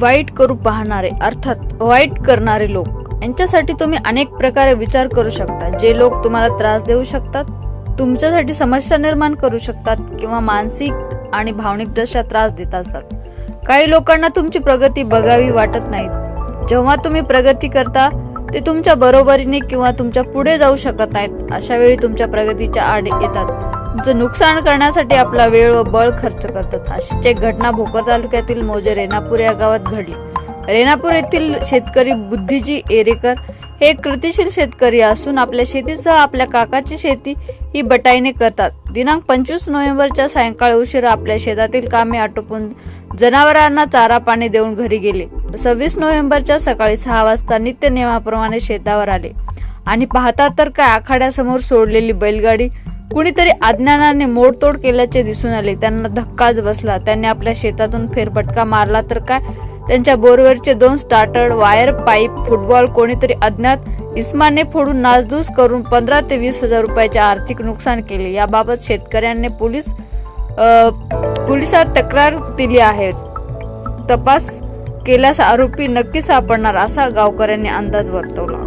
वाईट करू पाहणारे अर्थात वाईट करणारे लोक. यांच्यासाठी तुम्ही अनेक प्रकारे विचार करू शकता. जे लोक तुम्हाला त्रास देऊ शकतात तुमच्यासाठी समस्या निर्माण करू शकतात किंवा मानसिक आणि भावनिक त्रास देत असतात. काही लोकांना तुमची प्रगती बघावी वाटत नाही. जेव्हा तुम्ही प्रगती करता ते तुमच्या बरोबरीने किंवा तुमच्यापुढे जाऊ शकत नाहीत. अशा वेळी तुमच्या प्रगतीच्या आड येतात. नुकसान करण्यासाठी आपला वेळ व बळ खर्च करतात. अशीच एक घटना भोकर तालुक्यातील मोजे रेणापूर या गावात घडली. रेणापूर येथील शेतकरी बुद्धिजी एरेकर हे कृतिशील शेतकरी असून आपल्या शेतीसह आपल्या काकाची शेती ही बटाईने करतात. दिनांक पंचवीस नोव्हेंबरच्या सायंकाळी उशिरा आपल्या शेतातील कामे आटोपून जनावरांना चारा पाणी देऊन घरी गेले. सव्वीस नोव्हेंबरच्या सकाळी सहा वाजता नित्य नियमाप्रमाणे शेतावर आले. आणि पाहता तर काय आखाड्यासमोर सोडलेली बैलगाडी कुणीतरी अज्ञानाने मोडतोड केल्याचे दिसून आले. त्यांना धक्काच बसला. त्यांनी आपल्या शेतातून फेरफटका मारला तर काय? त्यांच्या बोरवरचे दोन स्टार्टर वायर पाईप फुटबॉल कोणीतरी अज्ञात इस्माने फोडून नासधूस करून पंधरा ते वीस हजार रुपयाचे आर्थिक नुकसान केले. याबाबत शेतकऱ्यांनी पोलीस पोलिसात तक्रार दिली आहे. तपास केल्यास आरोपी नक्की सापडणार असा गावकऱ्यांनी अंदाज वर्तवला.